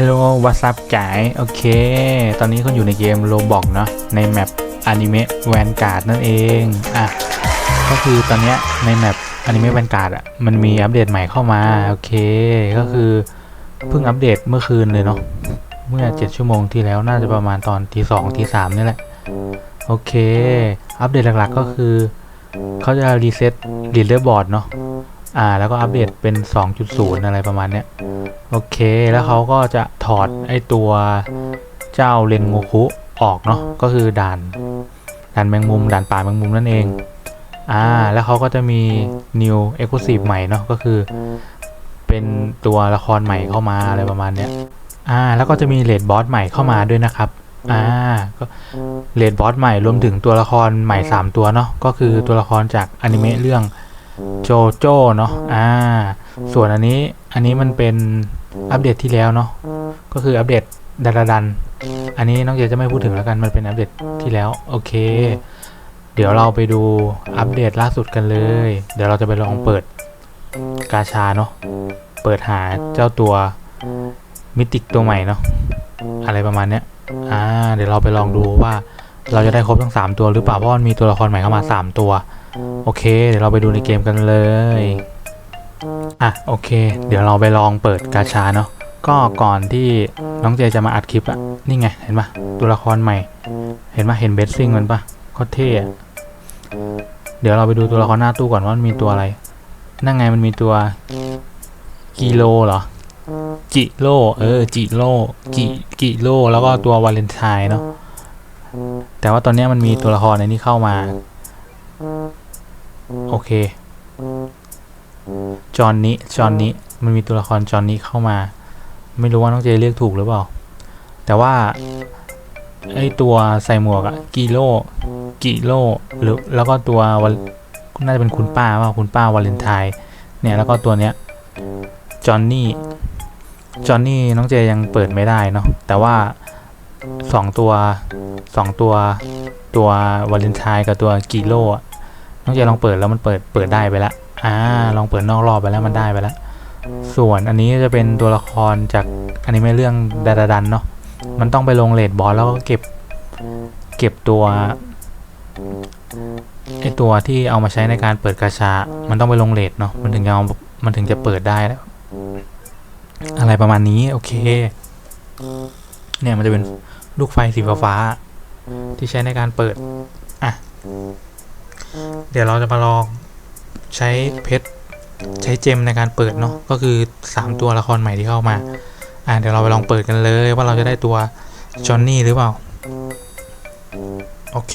Hello What's up จ๋ายโอเค ตอนนี้คุณอยู่ในเกมโ o บอกเนาะ ในแมปอนิเมะแวนการ์ดนั่นเอง อะ ก็คือตอนนี้ในแมปอนิเมะแวนการ์ดอะ มันมีอัปเดตใหม่เข้ามา โอเค ก็คือเพิ่งอัปเดตเมื่อคืนเลยเนาะ เมื่อ 7 ชั่วโมงที่แล้วน่าจะประมาณตอนทีสองทีสามนี่แหละ โอเค อัปเดตหลักๆก็คือ เขาจะรีเซ็ตรีเลอร์บอร์ดเนาะ อ่าแล้วก็อัปเดตเป็น 2.0 อะไรประมาณเนี้ยโอเค แล้วเขาก็จะถอดไอตัวเจ้าเรนโงคุออกเนาะก็คือด่านด่านแมงมุมด่านป่าแมงมุมนั่นเองอ่าแล้วเขาก็จะมี New Exclusive ใหม่เนาะก็คือ เป็นตัวละครใหม่เข้ามาอะไรประมาณเนี้ยอ่าแล้วก็จะมีเลดบอสใหม่เข้ามาด้วยนะครับอ่าก็เลดบอสใหม่รวมถึงตัวละครใหม่ 3 ตัวเนาะก็คือตัวละครจากอนิเมะเรื่อง โจโจ้เนาะอ่า ส่วนอันนี้อันนี้มันเป็นอัปเดตที่แล้วเนาะก็คืออัปเดตดันดัน อันนี้น้องเจจะไม่พูดถึงแล้วกันมันเป็นอัปเดตที่แล้ว โอเค เดี๋ยวเราไปดูอัปเดตล่าสุดกันเลย เดี๋ยวเราจะไปลองเปิดกาชาเนาะเปิดหาเจ้าตัวมิติกตัวใหม่เนาะอะไรประมาณเนี้ยอ่า เดี๋ยวเราไปลองดูว่าเราจะได้ครบทั้ง 3 ตัวหรือเปล่าเพราะมันมีตัวละครใหม่เข้ามา 3 ตัว โอเค เดี๋ยวเราไปดูในเกมกันเลย อะโอเค เดี๋ยวเราไปลองเปิดกาชาเนาะ ก็ก่อนที่น้องเจจะมาอัดคลิปอะนี่ไง เห็นปะตัวละครใหม่ เห็นปะเห็นเบสซิ่งมันปะโคตรเท่อะเดี๋ยวเราไปดูตัวละครหน้าตู้ก่อนว่ามันมีตัวอะไร นั่นไงมันมีตัวกิโลเหรอ จิโล เออ จิโล กิ กิโล แล้วก็ตัววาเลนไทน์เนาะ แต่ว่าตอนนี้มันมีตัวละครในนี้เข้ามา โอเค จอห์นนี้ จอห์นนี้ มันมีตัวละครจอห์นนี้เข้ามา ไม่รู้ว่าน้องเจเรียกถูกหรือเปล่า แต่ว่า ไอตัวใส่หมวกอะกิโล กิโล หรือ แล้วก็ตัววันน่าจะเป็นคุณป้าว่าคุณป้าวาเลนไทน์ เนี่ย แล้วก็ตัวเนี้ย จอห์นนี่ จอห์นนี่น้องเจยังเปิดไม่ได้เนาะ แต่ว่าสองตัวสองตัว ตัววาเลนไทน์กับตัวกิโลอะ น้องเจลองเปิดแล้วมันเปิดเปิดได้ไปแล้วอ่า ลองเปิดนอกรอบไปแล้วมันได้ไปแล้วส่วนอันนี้จะเป็นตัวละครจากอนิเมะเรื่องดาดาดันเนาะมันต้องไปลงเลดบอลแล้วก็เก็บเก็บตัวไอตัวที่เอามาใช้ในการเปิดกาชา มันต้องไปลงเลดเนาะมันถึงจะเอามันถึงจะเปิดได้แล้วอะไรประมาณนี้ โอเค เนี่ยมันจะเป็นลูกไฟสีฟ้าๆที่ใช้ในการเปิด อะ เดี๋ยวเราจะมาลองใช้เพชรใช้เจมในการเปิดเนาะก็คือ 3 ตัวละครใหม่ที่เข้ามา อะเดี๋ยวเราไปลองเปิดกันเลยว่าเราจะได้ตัวจอห์นนี่หรือเปล่า โอเค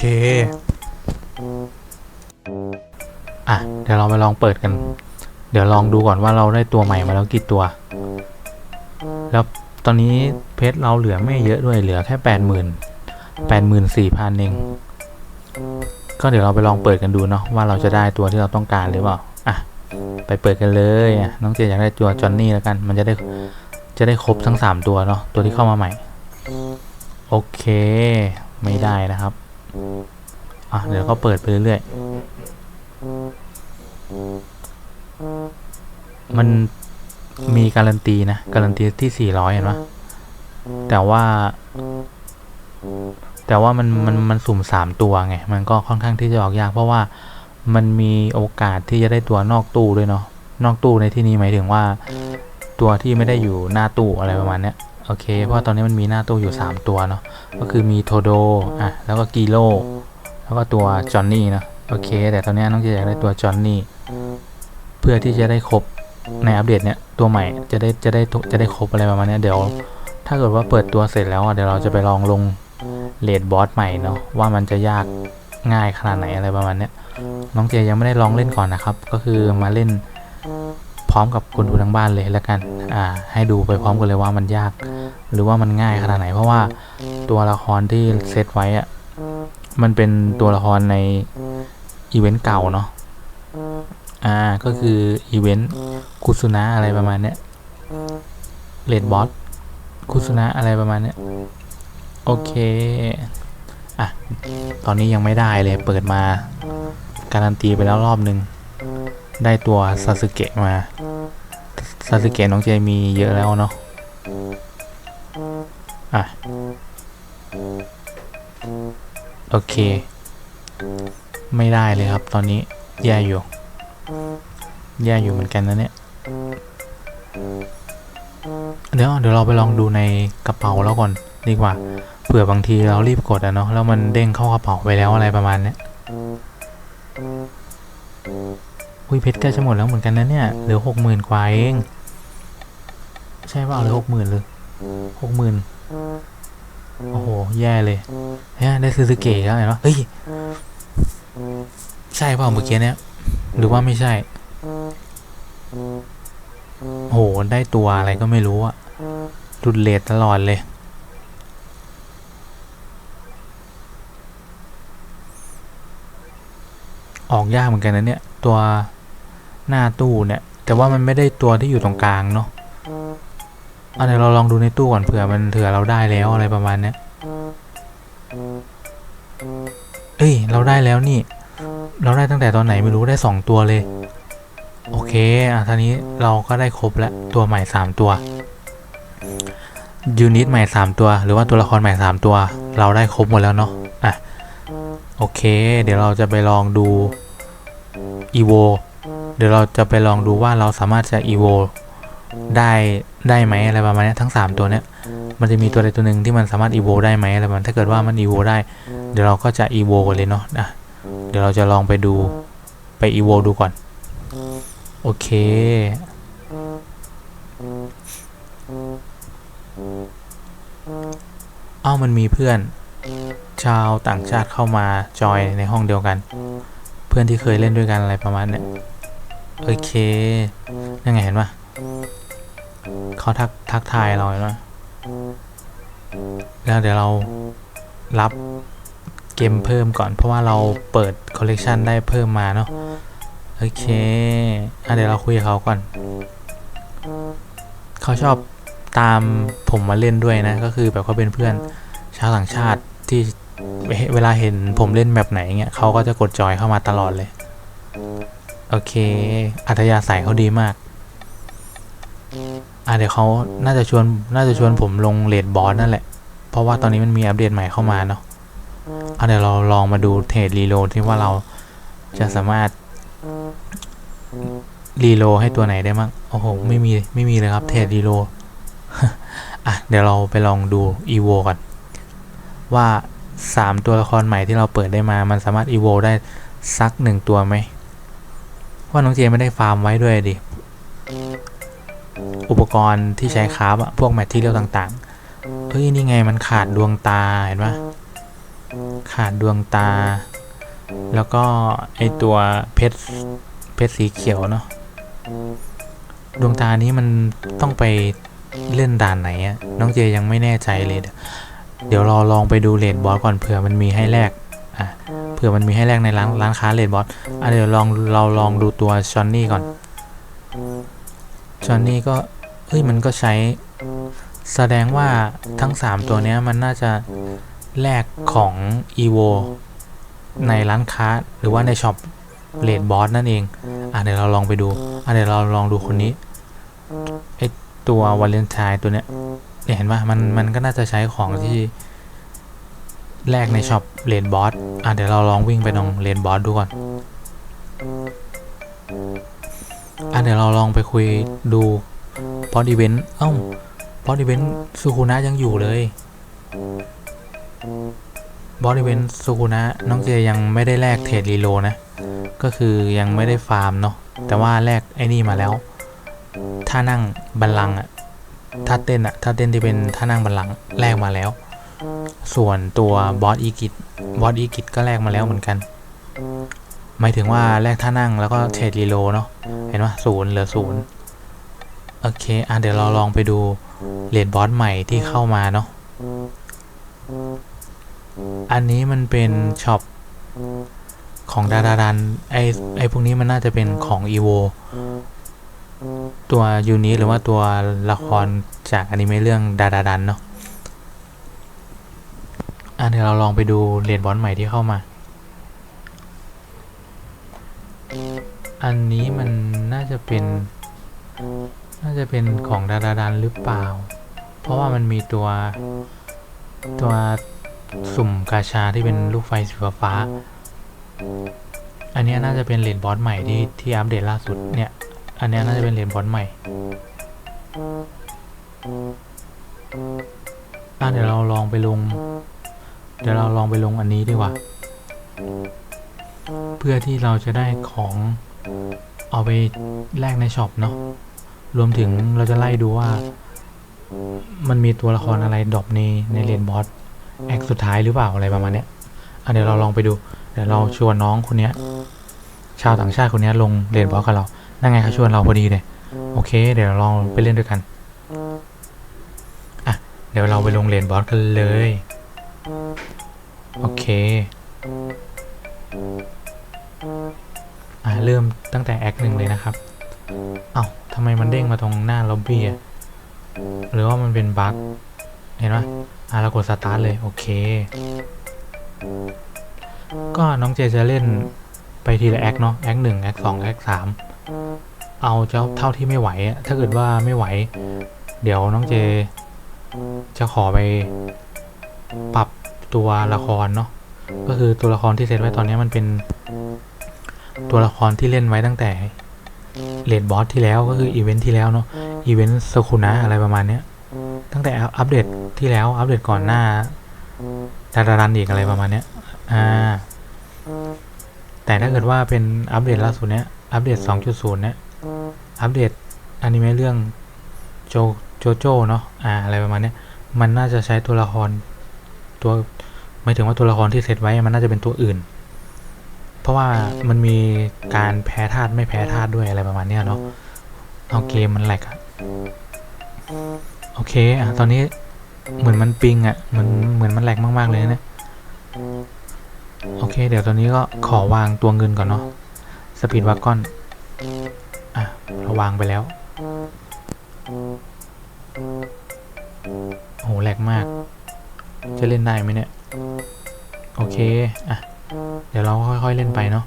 อะเดี๋ยวเราไปลองเปิดกัน เดี๋ยวลองดูก่อนว่าเราได้ตัวใหม่มาแล้วกี่ตัว แล้วตอนนี้เพชรเราเหลือไม่เยอะด้วยเหลือแค่แปดหมื่นแปดหมื่นสี่พันเอง ก็เดี๋ยวเราไปลองเปิดกันดูเนาะว่าเราจะได้ตัวที่เราต้องการหรือเปล่าอะไปเปิดกันเลยอะน้องเจอยากได้ตัวจอนนี่แล้วกัน มันจะได้จะได้ครบทั้งสามตัวเนาะตัวที่เข้ามาใหม่ โอเค ไม่ได้นะครับอะเดี๋ยวก็เปิดไปเรื่อยๆมันมีการันตีนะการันตีที่ 400 เห็นปะแต่ว่า แต่ว่ามันมันมันสุ่ม3ตัวไง มันก็ค่อนข้างที่จะออกยาก เพราะว่ามันมีโอกาสที่จะได้ตัวนอกตู้ด้วยเนาะ นอกตู้ในที่นี้หมายถึงว่า ตัวที่ไม่ได้อยู่หน้าตู้อะไรประมาณเนี้ย โอเค เพราะตอนนี้มันมีหน้าตู้อยู่ 3 ตัวเนาะ ก็คือมีโทโด อะ แล้วก็กิโล แล้วก็ตัวจอห์นนี่นะ โอเค แต่ตอนนี้น้องเจอยากได้ตัวจอห์นนี่ เพื่อที่จะได้ครบในอัปเดตเนี้ยตัวใหม่จะได้จะได้จะได้ครบอะไรประมาณเนี้ยเดี๋ยว ถ้าเกิดว่าเปิดตัวเสร็จแล้วอะเดี๋ยวเราจะไปลองลง เลดบอสใหม่เนาะว่ามันจะยากง่ายขนาดไหนอะไรประมาณเนี้ยน้องเจยังไม่ได้ลองเล่นก่อนนะครับ ก็คือมาเล่นพร้อมกับคนดูทั้งบ้านเลยแล้วกัน อ่า ให้ดูไปพร้อมกันเลยว่ามันยาก หรือว่ามันง่ายขนาดไหน เพราะว่าตัวละครที่เซตไว้อะมันเป็นตัวละครในอีเวนต์เก่าเนาะ อ่า ก็คืออีเวนต์คุซุนะอะไรประมาณเนี้ยเลดบอสคุซุนะอะไรประมาณเนี้ย โอเค อะ ตอนนี้ยังไม่ได้เลยเปิดมาการันตีไปแล้วรอบหนึ่งได้ตัวซาสึเกะมาซาสึเกะน้องเจมีเยอะแล้วเนาะอะ โอเค ไม่ได้เลยครับตอนนี้แย่อยู่แย่อยู่เหมือนกันนะเนี่ย เดี๋ยวเดี๋ยวเราไปลองดูในกระเป๋าแล้วก่อนดีกว่า เผื่อบางทีเรารีบกดอะเนาะแล้วมันเด้งเข้ากระเป๋าไปแล้วอะไรประมาณเนี้ยอุ้ยเพชรใกล้จะหมดแล้วเหมือนกันนะเนี่ยเหลือหกหมื่นกว่าเองใช่ป่าเหลือหกหมื่นเลยหกหมื่นโอ้โห แย่เลยเฮ้ยได้ซื้อสเกตแล้วเห็นปะเฮ้ยใช่เปล่าเมื่อกี้เนี่ยหรือว่าไม่ใช่โอ้โห ได้ตัวอะไรก็ไม่รู้อะรุดเลทตลอดเลย ออก ยากเหมือนกันนะเนี่ย ตัวหน้าตู้เนี่ย แต่ว่ามันไม่ได้ตัวที่อยู่ตรงกลางเนาะเอันนี้เราลองดูในตู้ก่อนเผื่อมันเถื่อเราได้แล้วอะไรประมาณเนี้ยเอ้ย เราได้แล้วนี่ เราได้ตั้งแต่ตอนไหนไม่รู้ได้สองตัวเลย โอเค อะทีนี้เราก็ได้ครบแล้วตัวใหม่สามตัวยูนิตใหม่สามตัว หรือว่าตัวละครใหม่สามตัว เราได้ครบหมดแล้วเนาะอะโอเค เดี๋ยวเราจะไปลองดู อีโวเดี๋ยวเราจะไปลองดูว่าเราสามารถจะอีโวได้ได้ไหมอะไรประมาณนี้ทั้ง 3 ตัวเนี้ยมันจะมีตัวใดตัวหนึ่งที่มันสามารถอีโวได้ไหมอะไรประมาณถ้าเกิดว่ามันอีโวได้ เดี๋ยวเราก็จะอีโวกันเลยเนาะอะเดี๋ยวเราจะลองไปดูไปอีโวดูก่อน โอเค เอ้ามันมีเพื่อน ชาวต่างชาติเข้ามาจอยในห้องเดียวกัน พื่อนที่เคยเล่นด้วยกันอะไรประมาณเนี้ยโอเคยังไงเห็นปะเขาทักทักทายเราเห็นปะแล้วเดี๋ยวเรารับเกมเพิ่มก่อนเพราะว่าเราเปิดคอลเลกชันได้เพิ่มมาเนาะโอเคอะเดี๋ยวเราคุยกับเขาก่อน เขาชอบตามผมมาเล่นด้วยนะ ก็คือแบบเขาเป็นเพื่อนชาวต่างชาติที่ เวลาเห็นผมเล่นแบบไหนเงี้ยเขาก็จะกดจอยเข้ามาตลอดเลย โอเค อัธยาศัยเขาดีมาก อะเดี๋ยวเขาน่าจะชวน น่าจะชวนผมลงเลดบอสนั่นแหละ เพราะว่าตอนนี้มันมีอัปเดตใหม่เข้ามาเนาะอะเดี๋ยวเราลองมาดูเทรดรีโลที่ว่าเราจะสามารถรีโลให้ตัวไหนได้มั้งโอ้โห ไม่มี ไม่มีเลยครับ เทรดรีโลอะ เดี๋ยวเราไปลองดูอีโวก่อน ว่า 3 ตัวละครใหม่ที่เราเปิดได้มา มันสามารถอีโวได้สักหนึ่งตัวไหมว่าน้องเจไม่ได้ฟาร์มไว้ด้วยดิ อุปกรณ์ที่ใช้คราฟอะพวกแมทที่เรียลต่างๆ เฮ้ย นี่ไงมันขาดดวงตา เห็นปะขาดดวงตา แล้วก็ไอตัวเพชรเพชรสีเขียวเนาะ ดวงตานี้มันต้องไปเล่นด่านไหนอะน้องเจยังไม่แน่ใจเลย เดี๋ยวเราลองไปดูเลดบอสก่อนเผื่อมันมีให้แลกอะเผื่อมันมีให้แลกในร้านร้านค้าเลดบอสอะเดี๋ยวลองเราลองดูตัวชอนนี่ก่อนชอนนี่ก็เฮ้ยมันก็ใช้แสดงว่าทั้ง 3 ตัวเนี้ยมันน่าจะแลกของ EVO ในร้านค้าหรือว่าในช็อปเลดบอสนั่นเอง อะเดี๋ยวเราลองไปดู อะเดี๋ยวเราลองดูคนนี้ไอตัววาเลนไทน์ตัวเนี้ย เนี่ยเห็นปะมันมันก็น่าจะใช้ของที่แลกในช็อปเลนบอสอะเดี๋ยวเราลองวิ่งไปตรงเลนบอสดูก่อนอะเดี๋ยวเราลองไปคุยดูบอสอีเวนต์เอ้าบอสอีเวนต์สุคุนะยังอยู่เลยบอสอีเวนต์สุคุนะน้องเจยังไม่ได้แลกเทรดรีโลนะ ก็คือยังไม่ได้ฟาร์มเนาะแต่ว่าแลกไอ้นี่มาแล้ว ถ้านั่งบัลลังก์อะ ถ้าเต้นอะถ้าเต้นที่เป็นท่านั่งบัลลังก์แลกมาแล้ว ส่วนตัวบอสอีกิตบอสอีกิตก็แลกมาแล้วเหมือนกัน หมายถึงว่าแลกท่านั่งแล้วก็เทรดรีโลเนาะเห็นว่าศูนย์เหลือศูนย์โอเคอะเดี๋ยวเราลองไปดูเลดบอสใหม่ที่เข้ามาเนาะอันนี้มันเป็นช็อปของดาดาดันไอไอพวกนี้มันน่าจะเป็นของ EVO ตัวยูนิหรือว่าตัวละครจากอนิเมะเรื่องดาดาดันเนาะอะเดี๋ยวเราลองไปดูเลดบอสใหม่ที่เข้ามา อันนี้มันน่าจะเป็น น่าจะเป็นของดาดาดันหรือเปล่า เพราะว่ามันมีตัวตัวสุ่มกาชาที่เป็นลูกไฟสีฟ้า อันนี้น่าจะเป็นเลนบอสใหม่ที่ที่อัปเดตล่าสุดเนี่ย อันนี้น่าจะเป็นเลนบอสใหม่อะเดี๋ยวเราลองไปลง เดี๋ยวเราลองไปลงอันนี้ดีกว่า เพื่อที่เราจะได้ของเอาไปแลกในช็อปเนาะ รวมถึงเราจะไล่ดูว่า มันมีตัวละครอะไรดรอปในในเลนบอสแอคสุดท้ายหรือเปล่าอะไรประมาณเนี้ยอะเดี๋ยวเราลองไปดู เดี๋ยวเราชวนน้องคนเนี้ย ชาวต่างชาติคนนี้ลงเลนบอสกับเรา นั่นไงเขาชวนเราพอดีเลย โอเค เดี๋ยวเราลองไปเล่นด้วยกัน อะ เดี๋ยวเราไปลงเลนบอสกันเลย โอเค อะ เริ่มตั้งแต่แอคหนึ่งเลยนะครับ เอ้าทำไมมันเด้งมาตรงหน้าล็อบบี้อะหรือว่ามันเป็นบั๊กเห็นไหมอะเรากดสตาร์ทเลย โอเค ก็น้องเจจะเล่นไปทีละแอคเนาะ แอคหนึ่งแอคสองแอคสาม เอาเจ้าเท่าที่ไม่ไหวอะถ้าเกิดว่าไม่ไหว เดี๋ยวน้องเจ จะขอไป ปรับตัวละครเนาะ ก็คือตัวละครที่เซตไว้ตอนนี้มันเป็น ตัวละครที่เล่นไว้ตั้งแต่เลดบอสที่แล้วก็คืออีเวนท์ที่แล้วเนาะ อีเวนต์สคุนะอะไรประมาณเนี้ย ตั้งแต่อัปเดตที่แล้วอัปเดตก่อนหน้าดารารันอีกอะไรประมาณเนี้ย อ่า แต่ถ้าเกิดว่าเป็นอัปเดตล่าสุดเนี้ย อัปเดต 2.0 เนี้ย อัปเดตอนิเมะเรื่องโจโจโจเนาะอ่าอะไรประมาณเนี้ยมันน่าจะใช้ตัวละครตัวหมายถึงว่าตัวละครที่เซตไว้มันน่าจะเป็นตัวอื่น เพราะว่ามันมีการแพ้ธาตุไม่แพ้ธาตุด้วยอะไรประมาณเนี้ยเนาะเอาเกมมันแหลกอะโอเคอะตอนนี้เหมือนมันปิงอะเหมือนเหมือนมันแหลกมาก ๆ เลยนะเนี่ยโอเค เดี๋ยวตอนนี้ก็ขอวางตัวเงินก่อนเนาะสปีดวากอนอะ เราวางไปแล้ว โหแหลกมาก จะเล่นได้ไหมเนี่ย โอเค อะ เดี๋ยวเราค่อยๆเล่นไปเนาะ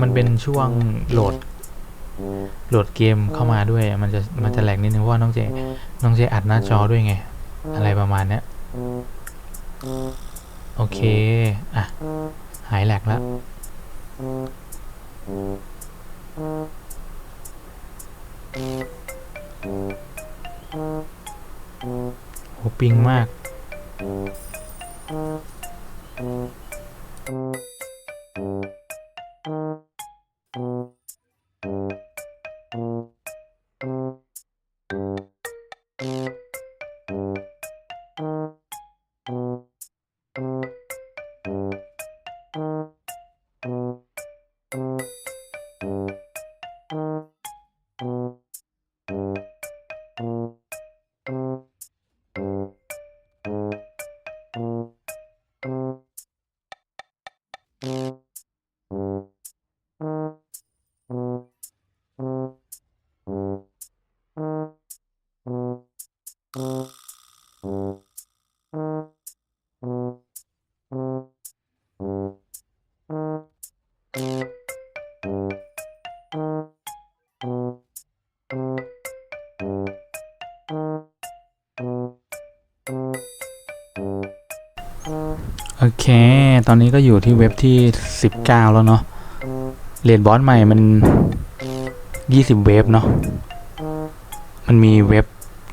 มันเป็นช่วงโหลด โหลดเกมเข้ามาด้วย มันจะ มันจะแหลกนิดนึงเพราะว่าน้องเจ น้องเจอัดหน้าจอด้วยไง อะไรประมาณเนี้ย โอเค อะ หายแหลกแล้ว โหปิงมาก ตอนนี้ก็อยู่ที่เว็บที่ 19 แล้วเนาะเรียนบอสใหม่มัน 20 เว็บเนาะ มันมีเว็บ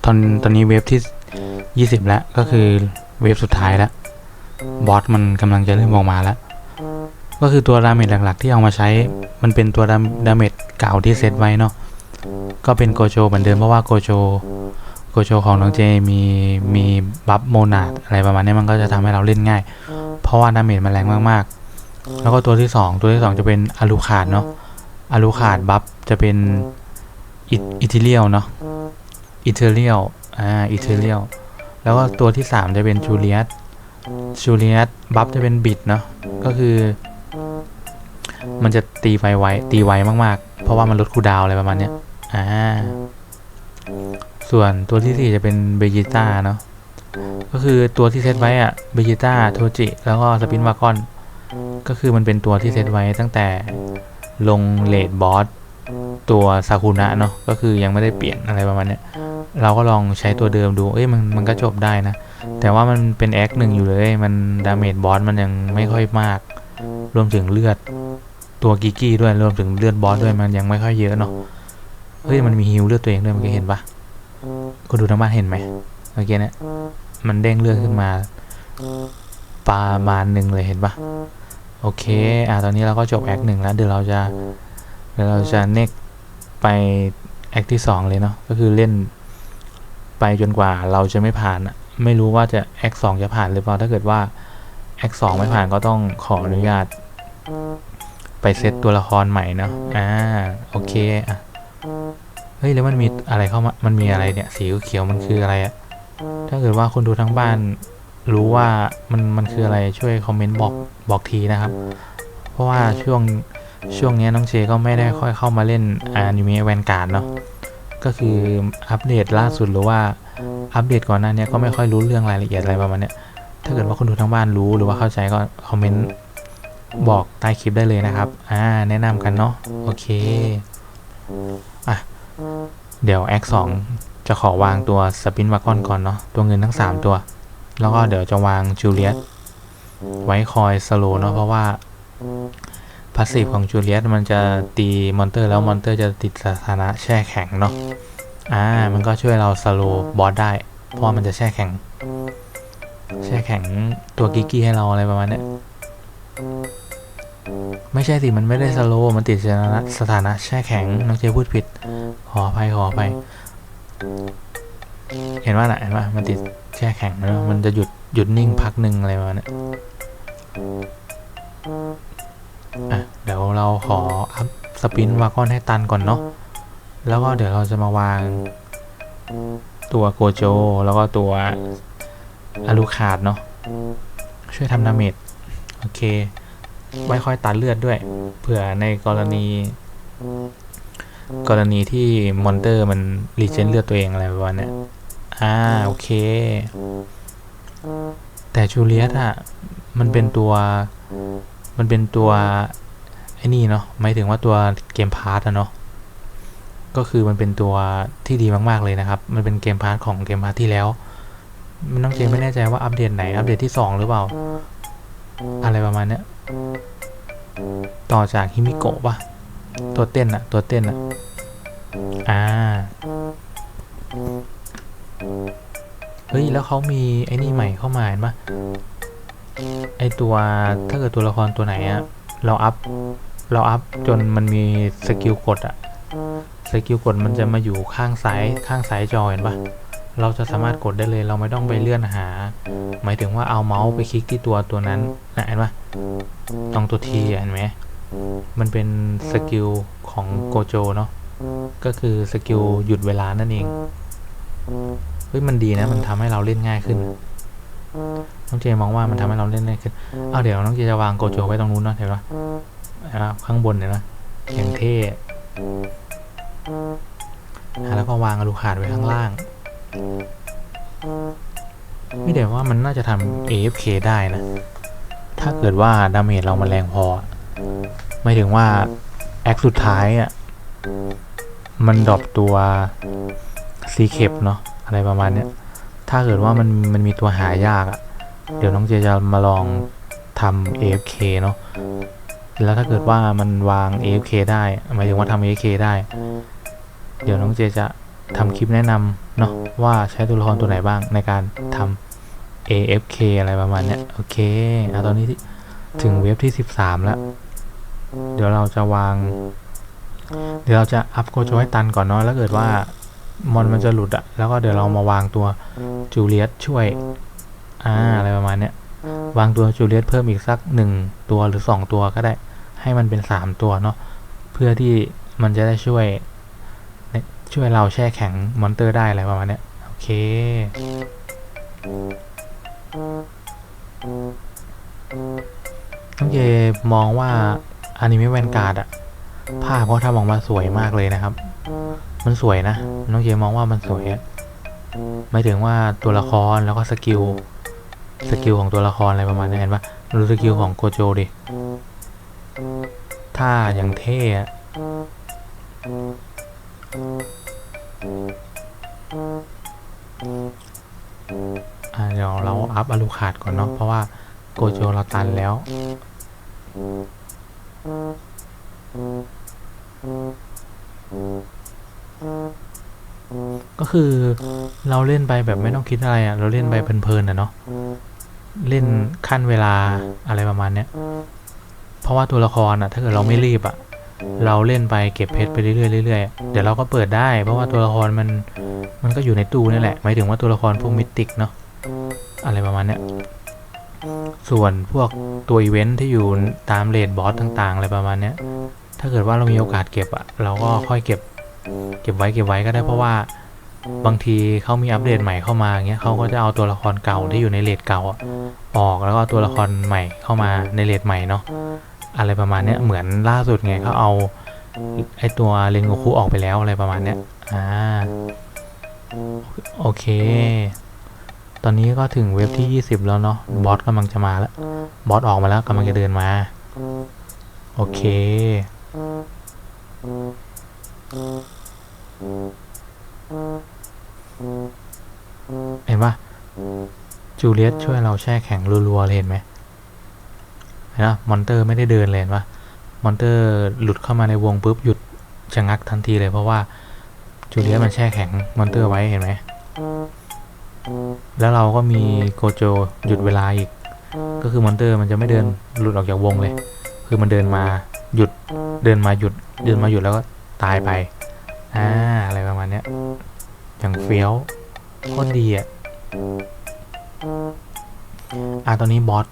ตอนตอนนี้เว็บที่ 20 แล้ว ก็คือเว็บสุดท้ายแล้ว บอสมันกำลังจะเริ่มออกมาแล้ว ก็คือตัวดาเมจหลัก ๆ ที่เอามาใช้ มันเป็นตัวดาดาเมจเก่าที่เซตไว้เนาะ ก็เป็นโกโจเหมือนเดิมเพราะว่าโกโจโกโจของน้องเจมีมีบัฟโมนาดอะไรประมาณนี้มันก็จะทำให้เราเล่นง่าย ราะว่าดาเมจมันแรงมากๆ แล้วก็ตัวที่2ตัวที่2จะเป็นอารูขาดเนาะอารูขาดบัฟจะเป็นอิทิเลียลเนาะอิเทเลียลอ่าอิเทเลียลแล้วก็ตัวที่3จะเป็นจูเลียสจูเลียสบัฟจะเป็นบิดเนาะก็คือ มันจะตีไวไวตีไวมากๆ เพราะว่ามันลดคูลดาวน์อะไรประมาณเนี้ยอ่าส่วนตัวที่4จะเป็นเบจิต้าเนาะ ก็คือตัวที่เซตไว้อะเบจิต้าโทจิ แล้วก็สปินวากอน ก็คือมันเป็นตัวที่เซตไว้ตั้งแต่ลงเลดบอสตัวซากุนะเนาะก็คือยังไม่ได้เปลี่ยนอะไรประมาณเนี้ยเราก็ลองใช้ตัวเดิมดู เอ้ยมันมันก็จบได้นะ แต่ว่ามันเป็นแอคหนึ่งอยู่เลย มันดาเมจบอสมันยังไม่ค่อยมาก รวมถึงเลือดตัวกิกกี้ด้วย รวมถึงเลือดบอสด้วยมันยังไม่ค่อยเยอะเนาะ เฮ้ยมันมีฮิวเลือดตัวเองด้วยมื่อกี้เห็นปะคนดูทางบ้านเห็นไหม เมื่อกี้เนี่ยมันเด้งเลือดขึ้นมาประมาณหนึ่งเลยเห็นปะโอเค อะตอนนี้เราก็จบแอคหนึ่งแล้ว เดี๋ยวเราจะ เดี๋ยวเราจะเน็กไปแอคที่สองเลยเนาะ ก็คือเล่นไปจนกว่าเราจะไม่ผ่านอะไม่รู้ว่าจะแอคสองจะผ่านหรือเปล่า ถ้าเกิดว่าแอคสองไม่ผ่านก็ต้องขออนุญาต ไปเซตตัวละครใหม่เนาะ อ่า โอเค อะ เฮ้ย แล้วมันมีอะไรเข้ามา มันมีอะไรเนี่ย สีเขียวมันคืออะไรอะ ถ้าเกิดว่าคนดูทั้งบ้านรู้ว่ามันมันคืออะไรช่วยคอมเมนต์บอกบอกทีนะครับ เพราะว่าช่วงช่วงเนี้ยน้องเจก็ไม่ได้ค่อยเข้ามาเล่นอนิเมะแวนการ์ดเนาะก็คืออัปเดตล่าสุดหรือว่าอัปเดตก่อนหน้านี้ก็ไม่ค่อยรู้เรื่องรายละเอียดอะไรประมาณเนี้ยถ้าเกิดว่าคนดูทั้งบ้านรู้หรือว่าเข้าใจก็คอมเมนต์บอกใต้คลิปได้เลยนะครับ อ่า แนะนำกันเนาะ โอเค อะ เดี๋ยวแอคสอง จะขอวางตัวสปินวากอนก่อนเนาะตัวเงินทั้ง 3 ตัว แล้วก็เดี๋ยวจะวางจูเลียตไว้คอยสโลเนาะเพราะว่าพาสซีฟของจูเลียตมันจะตีมอนเตอร์แล้วมอนเตอร์จะติดสถานะแช่แข็งเนาะอ่ามันก็ช่วยเราสโลบอสได้ เพราะมันจะแช่แข็ง แช่แข็งตัวกิกกี้ให้เราอะไรประมาณเนี้ยไม่ใช่สิมันไม่ได้สโลมันติดสถานะสถานะแช่แข็งน้องเจพูดผิดขออภัยขออภัย เห็นว่าน่ะเห็นว่ามันติดแช่แข็งแล้วมันจะหยุดหยุดนิ่งพักหนึ่งอะไรประมาณเนี้ยอะเดี๋ยวเราขออัพสปินวากอนให้ตันก่อนเนาะแล้วก็เดี๋ยวเราจะมาวางตัวโกโจ แล้วก็ตัวอาลูคาดเนาะช่วยทำดาเมจโอเค ไว้ค่อยตัดเลือดด้วย เผื่อในกรณี กรณีที่มอนเตอร์มันรีเจนเลือดตัวเองอะไรประมาณนี้อ่าโอเค แต่จูเลียตอะมันเป็นตัว มันเป็นตัวไอ้นี่เนาะหมายถึงว่าตัวเกมพาร์ตอะเนาะก็คือมันเป็นตัวที่ดีมาก ๆ เลยนะครับ มันเป็นเกมพาร์ทของเกมพาร์ทที่แล้ว มันน้องเจไม่แน่ใจว่าอัปเดตไหน อัปเดตที่ 2 หรือเปล่า อะไรประมาณเนี้ย ต่อจากฮิมิโกะปะ ตัวเต้นอะตัวเต้นอะอ่า เฮ้ย แล้วเขามีไอ้นี่ใหม่เข้ามาเห็นปะไอตัวถ้าเกิดตัวละครตัวไหนอะเราอัพ เราอัพจนมันมีสกิลกดอะสกิลกดมันจะมาอยู่ข้างซ้ายข้างซ้ายจอเห็นปะเราจะสามารถกดได้เลยเราไม่ต้องไปเลื่อนหา หมายถึงว่าเอาเมาส์ไปคลิกที่ตัวตัวนั้นนะเห็นปะตรงตัวทีเห็นไหม มันเป็นสกิลของโกโจเนาะก็คือสกิลหยุดเวลานั่นเอง เฮ้ยมันดีนะ มันทำให้เราเล่นง่ายขึ้น น้องเจมองว่ามันทำให้เราเล่นง่ายขึ้นเอาวเดี๋ยวน้องเจจะวางโกโจไว้ตรงนู้นเนาะเห็นปะข้างบนเห็นปะอย่างเท่อะแล้วก็วางอลูคาดไว้ข้างล่าง ไม่เดี๋ยวว่ามันน่าจะทำ AFK ได้นะ ถ้าเกิดว่าดาเมจเรามันแรงพอ ไม่ถึงว่า แอคสุดท้ายอะ มันดรอปตัวซีเคปเนาะอะไรประมาณเนี้ย ถ้าเกิดว่ามันมันมีตัวหายากอะ เดี๋ยวน้องเจจะมาลองทำ AFK เนาะ แล้วถ้าเกิดว่ามันวาง AFK ได้หมายถึงว่าทำ AFK ได้ เดี๋ยวน้องเจจะทำคลิปแนะนำเนาะว่าใช้ตัวละครตัวไหนบ้างในการทำ AFK อะไรประมาณเนี้ย โอเคอะตอนนี้ถึงเว็บที่ 13 แล้ว เดี๋ยวเราจะวาง เดี๋ยวเราจะอัพโกโจให้ตันก่อนเนาะแล้วเกิดว่ามอนมันจะหลุดอะแล้วก็เดี๋ยวเรามาวางตัวจูเลียตช่วย อ่าอะไรประมาณเนี้ยวางตัวจูเลียตเพิ่มอีกสักหนึ่งตัวหรือสองตัวก็ได้ ให้มันเป็นสามตัวเนาะเพื่อที่มันจะได้ช่วย ช่วยเราแช่แข็งมอนเตอร์ได้อะไรประมาณเนี้ยโอเคน้องเยมองว่า อนิเมะแวนการ์ดอะภาพเขาทำออกมาสวยมากเลยนะครับ มันสวยนะ น้องเยมองว่ามันสวยอะหมายถึงว่าตัวละครแล้วก็สกิล สกิลของตัวละครอะไรประมาณนี้เห็นปะดูสกิลของโกโจดิถ้าอย่างเท่อะอ่าเดี๋ยวเราอัพอลูขาดก่อนเนาะเพราะว่าโกโจเราตันแล้ว ก็คือเราเล่นไปแบบไม่ต้องคิดอะไรอะ่ะ เราเล่นไปเพลินๆอะเนาะเล่นขั้นเวลาอะไรประมาณเนี้ยเพราะว่าตัวละครอะ ถ้าเกิดเราไม่รีบอะ เราเล่นไปเก็บเพชรไปเรื่อยๆเรื่อยๆเดี๋ยวเราก็เปิดได้ เพราะว่าตัวละครมันมันก็อยู่ในตู้นี่แหละหมายถึงว่าตัวละครพวกมิติกเนาะอะไรประมาณเนี้ย ส่วนพวกตัวอีเวนท์ที่อยู่ตามเลดบอสต่างๆอะไรประมาณเนี้ย ถ้าเกิดว่าเรามีโอกาสเก็บอะเราก็ค่อยเก็บ เก็บไว้เก็บไว้ก็ได้เพราะว่าบางทีเขามีอัปเดตใหม่เข้ามาเงี้ยเขาก็จะเอาตัวละครเก่าที่อยู่ในเลดเก่าออกแล้วก็เอาตัวละครใหม่เข้ามาในเลดใหม่เนาะอะไรประมาณเนี้ยเหมือนล่าสุดไงเขาเอาไอตัวเรนโกคุออกไปแล้วอะไรประมาณเนี้ยอ่าโอเค ตอนนี้ก็ถึงเว็บที่ 20 แล้วเนาะ บอสกำลังจะมาแล้ว บอสออกมาแล้วกำลังจะเดินมา โอเค เห็นปะจูเลียตช่วยเราแช่แข็งรัวๆเลยเห็นไหมเห็นปะมอนเตอร์ไม่ได้เดินเลยเห็นปะมอนเตอร์หลุดเข้ามาในวงปุ๊บหยุดชะงักทันทีเลยเพราะว่าจูเลียตมันแช่แข็งมอนเตอร์ไว้เห็นไหม แล้วเราก็มีโกโจหยุดเวลาอีก ก็คือมอนเตอร์มันจะไม่เดินหลุดออกจากวงเลย คือมันเดินมาหยุดเดินมาหยุดเดินมาหยุดแล้วก็ตายไปอ่าอะไรประมาณเนี้ยอย่างเฟี้ยวโคตรดีอะอ่าตอนนี้บอส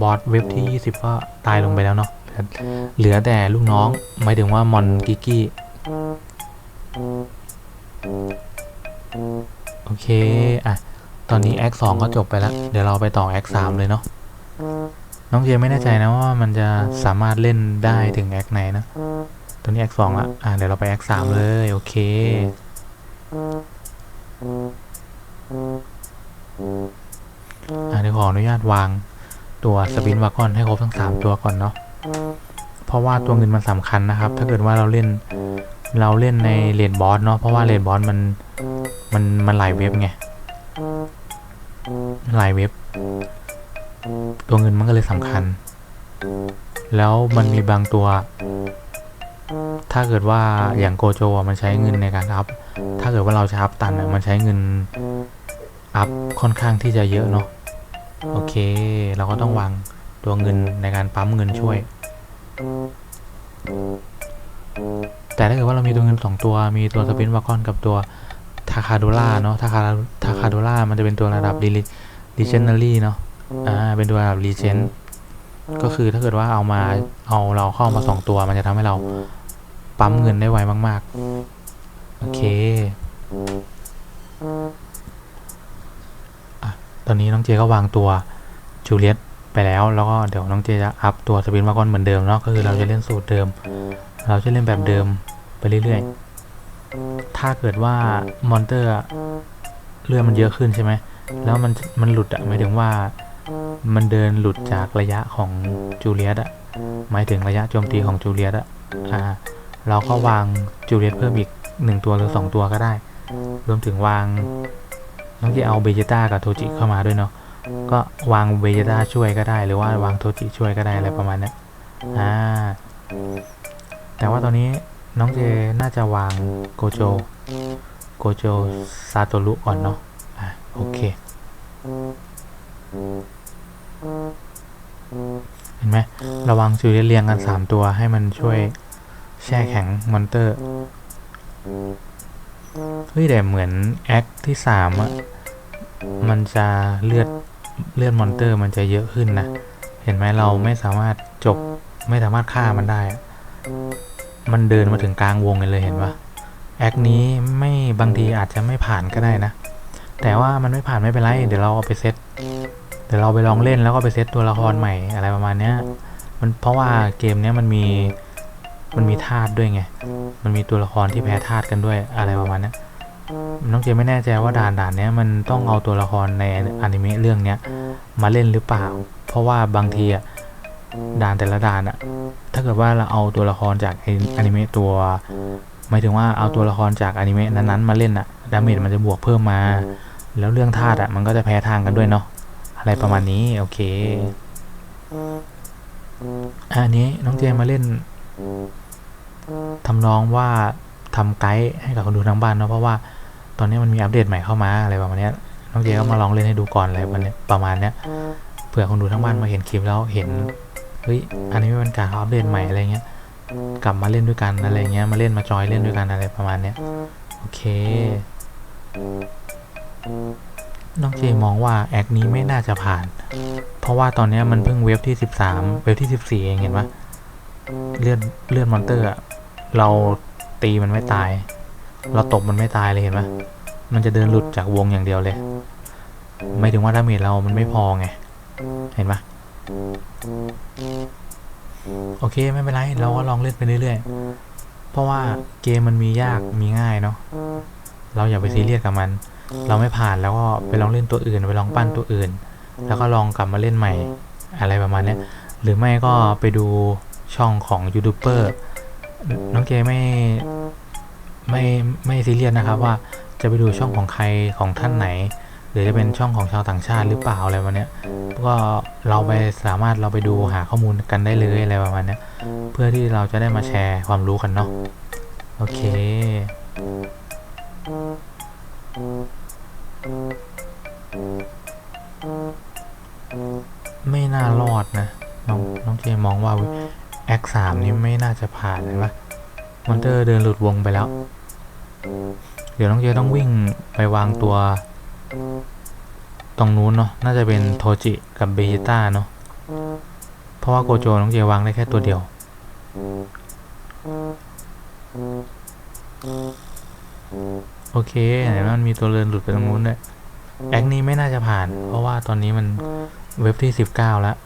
บอสเว็บที่ 20 ก็ตายลงไปแล้วเนาะเหลือแต่ลูกน้องหมายถึงว่ามอนกิกกี้ โอเค อะ ตอนนี้แอคสองก็จบไปแล้ว เดี๋ยวเราไปต่อแอคสามเลยเนาะ น้องเจไม่แน่ใจนะว่ามันจะสามารถเล่นได้ถึงแอคไหนนะตัวนี้แอคสองละ อะ เดี๋ยวเราไปแอคสามเลย โอเคอะเดี๋ยวขออนุญาตวางตัวสปินวากอนให้ครบทั้งสามตัวก่อนเนาะ เพราะว่าตัวเงินมันสำคัญนะครับ ถ้าเกิดว่าเราเล่นเราเล่นในเลนบอสเนาะ เพราะว่าเลนบอสมัน มันมันหลายเว็บไงหลายเว็บ ตัวเงินมันก็เลยสำคัญ แล้วมันมีบางตัว ถ้าเกิดว่าอย่างโกโจมันใช้เงินในการอัพ ถ้าเกิดว่าเราจะอัพตันมันใช้เงินอัพค่อนข้างที่จะเยอะเนาะโอเค เราก็ต้องวางตัวเงินในการปั๊มเงินช่วย แต่ถ้าเกิดว่าเรามีตัวเงินสองตัว มีตัวสปินวากอนกับตัว ทาคาโดล่าเนาะทาคาทาคาโดล่ามันจะเป็นตัวระดับดิลิดิเจนเนอรี่เนาะอ่าเป็นตัวระดับรีเจนก็คือถ้าเกิดว่าเอามาเอาเราเข้ามาสองตัว มันจะทำให้เราปั๊มเงินได้ไวมาก ๆ โอเคอะตอนนี้น้องเจก็วางตัวจูเลียตไปแล้ว แล้วก็เดี๋ยวน้องเจจะอัพตัวสปินวากอนเหมือนเดิมเนาะก็คือเราจะเล่นสูตรเดิม เราจะเล่นแบบเดิมไปเรื่อย ๆ ถ้าเกิดว่ามอนเตอร์เลือดมันเยอะขึ้นใช่ไหม แล้วมันมันหลุดอะหมายถึงว่ามันเดินหลุดจากระยะของจูเลียตอะหมายถึงระยะโจมตีของจูเลียตอะอ่าเราก็วางจูเลียตเพิ่มอีกหนึ่งตัวหรือสองตัวก็ได้ รวมถึงวางน้องจะเอาเบเจต้ากับโทจิเข้ามาด้วยเนาะก็วางเบเจต้าช่วยก็ได้ หรือว่าวางโทจิช่วยก็ได้อะไรประมาณนี้อ่าแต่ว่าตอนนี้ น้องเจน่าจะวางโกโจ โกโจซาโตรุก่อนเนาะอะโอเค เห็นไหมระวังจูเลียเรียงกันสามตัวให้มันช่วยแช่แข็งมอนเตอร์ เฮ้ยแต่เหมือนแอคที่สามอะมันจะเลือดเลือดมอนเตอร์มันจะเยอะขึ้นนะ เห็นไหมเราไม่สามารถจบไม่สามารถฆ่ามันได้อะ มันเดินมาถึงกลางวงเลยเห็นปะแอคนี้ไม่บางทีอาจจะไม่ผ่านก็ได้นะ แต่ว่ามันไม่ผ่านไม่เป็นไร เดี๋ยวเราเอาไปเซตเดี๋ยวเราไปลองเล่นแล้วก็ไปเซตตัวละครใหม่อะไรประมาณเนี้ยมันเพราะว่าเกมเนี้ยมันมีมันมีธาตุด้วยไง มันมีตัวละครที่แพ้ธาตุกันด้วยอะไรประมาณเนี้ยน้องเจไม่แน่ใจว่าด่านด่านเนี้ยมันต้องเอาตัวละครในอนิเมะเรื่องเนี้ยมาเล่นหรือเปล่า เพราะว่าบางทีอะ ด่านแต่ละด่านอะถ้าเกิดว่าเราเอาตัวละครจากอนิเมะตัวหมายถึงว่าเอาตัวละครจากอนิเมะนั้นๆมาเล่นอะดาเมจมันจะบวกเพิ่มมา แล้วเรื่องธาตุอะมันก็จะแพ้ทางกันด้วยเนาะอะไรประมาณนี้โอเคอันนี้น้องเจมาเล่นทำนองว่าทำไกด์ให้กับคนดูทั้งบ้านเนาะเพราะว่าตอนนี้มันมีอัปเดตใหม่เข้ามาอะไรประมาณนี้น้องเจก็มาลองเล่นให้ดูก่อนอะไรประมาณนี้ประมาณเนี้ยเผื่อคนดูทั้งบ้านมาเห็นคลิปแล้วเห็น เฮ้ยอันนี้เป็นการเขาอัปเดตใหม่อะไรเงี้ยกลับมาเล่นด้วยกันอะไรเงี้ยมาเล่นมาจอยเล่นด้วยกันอะไรประมาณเนี้ยโอเคน้องเจมองว่าแอคนี้ไม่น่าจะผ่าน เพราะว่าตอนนี้มันเพิ่งเว็บที่ 13 เว็บที่ 14 เองเห็นปะเลือดเลือดมอนเตอร์อะเราตีมันไม่ตาย เราตบมันไม่ตายเลยเห็นปะมันจะเดินหลุดจากวงอย่างเดียวเลย ไม่ถึงว่าดาเมจเรามันไม่พอไง เห็นปะ โอเคไม่เป็นไร เราก็ลองเล่นไปเรื่อยๆ เพราะว่าเกมมันมียากมีง่ายเนาะเราอย่าไปซีเรียสกับมัน เราไม่ผ่านแล้วก็ไปลองเล่นตัวอื่น ไปลองปั้นตัวอื่น แล้วก็ลองกลับมาเล่นใหม่อะไรประมาณนี้หรือไม่ก็ไปดูช่องของยูทูบเบอร์น้องเจไม่ไม่ไม่ซีเรียสนะครับว่าจะไปดูช่องของใครของท่านไหน หรือจะเป็นช่องของชาวต่างชาติหรือเปล่าอะไรประมาณนี้ก็เราไปสามารถเราไปดูหาข้อมูลกันได้เลยอะไรประมาณนี้เพื่อที่เราจะได้มาแชร์ความรู้กันเนาะโอเคไม่น่ารอดนะน้องน้องเจมองว่าแอคสามนี้ไม่น่าจะผ่านเลยปะมอนเตอร์เดินหลุดวงไปแล้ว เดี๋ยวน้องเจต้องวิ่งไปวางตัว ตรงนู้นเนาะน่าจะเป็นโทจิกับเบจิต้าเนาะเพราะว่าโกโจน้องเจวางได้แค่ตัวเดียว โอเคเห็นไหมมันมีตัวเรือนหลุดไปตรงนู้นด้วยแอคนี้ไม่น่าจะผ่าน เพราะว่าตอนนี้มันเว็บที่สิบเก้าแล้ว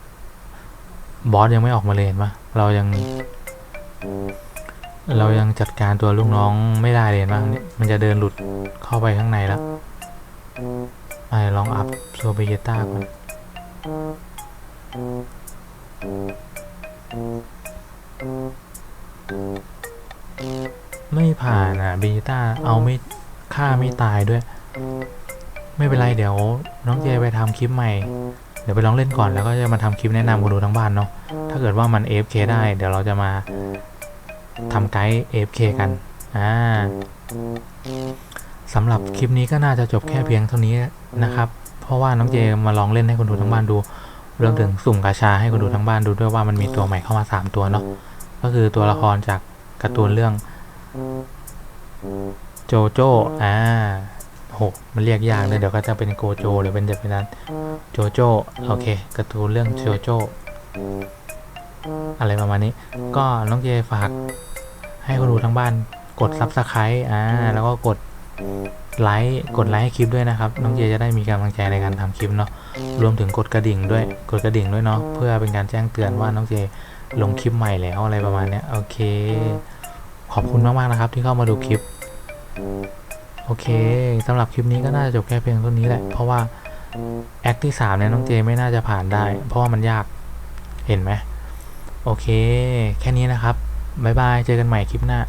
บอสยังไม่ออกมาเลยเห็นปะเรายัง เรายังจัดการตัวลูกน้องไม่ได้เลยเห็นปะเนี่ยมันจะเดินหลุดเข้าไปข้างในแล้ว ไปลองอัพโซเบเยต้าก่อนไม่ผ่านอะเบจิต้าเอาไม่ฆ่าไม่ตายด้วย ไม่เป็นไรเดี๋ยว น้องเจไปทำคลิปใหม่ เดี๋ยวไปลองเล่นก่อนแล้วก็จะมาทำคลิปแนะนำคนดูทั้งบ้านเนาะถ้าเกิดว่ามัน AFK ได้เดี๋ยวเราจะมาทำไกด์ AFK กัน อ่า สำหรับคลิปนี้ก็น่าจะจบแค่เพียงเท่านี้นะครับ เพราะว่าน้องเจมาลองเล่นให้คนดูทั้งบ้านดูรวมถึงสุ่มกาชาให้คนดูทั้งบ้านดูด้วยว่ามันมีตัวใหม่เข้ามาสามตัวเนาะก็คือตัวละครจากการ์ตูนเรื่องโจโจอ่าโหมันเรียกยากเลยเดี๋ยวก็จะเป็นโกโจหรือเป็นจะเป็นนั้นโจโจโอเคการ์ตูนเรื่องโจโจอะไรประมาณนี้ ก็น้องเจฝากให้คนดูทั้งบ้านกดซับสไครต์อ่าแล้วก็กด ไลค์กดไลค์ให้คลิปด้วยนะครับ น้องเจจะได้มีกำลังใจในการทำคลิปเนาะรวมถึงกดกระดิ่งด้วยกดกระดิ่งด้วยเนาะเพื่อเป็นการแจ้งเตือนว่าน้องเจลงคลิปใหม่แล้วอะไรประมาณเนี้ยโอเค ขอบคุณมากๆนะครับ ที่เข้ามาดูคลิป โอเคสำหรับคลิปนี้ก็น่าจะจบแค่เพียงเท่านี้แหละเพราะว่าแอคที่3เนี่ยน้องเจไม่น่าจะผ่านได้ เพราะว่ามันยากเห็นไหมโอเค แค่นี้นะครับบ๊ายบายเจอกันใหม่คลิปหน้า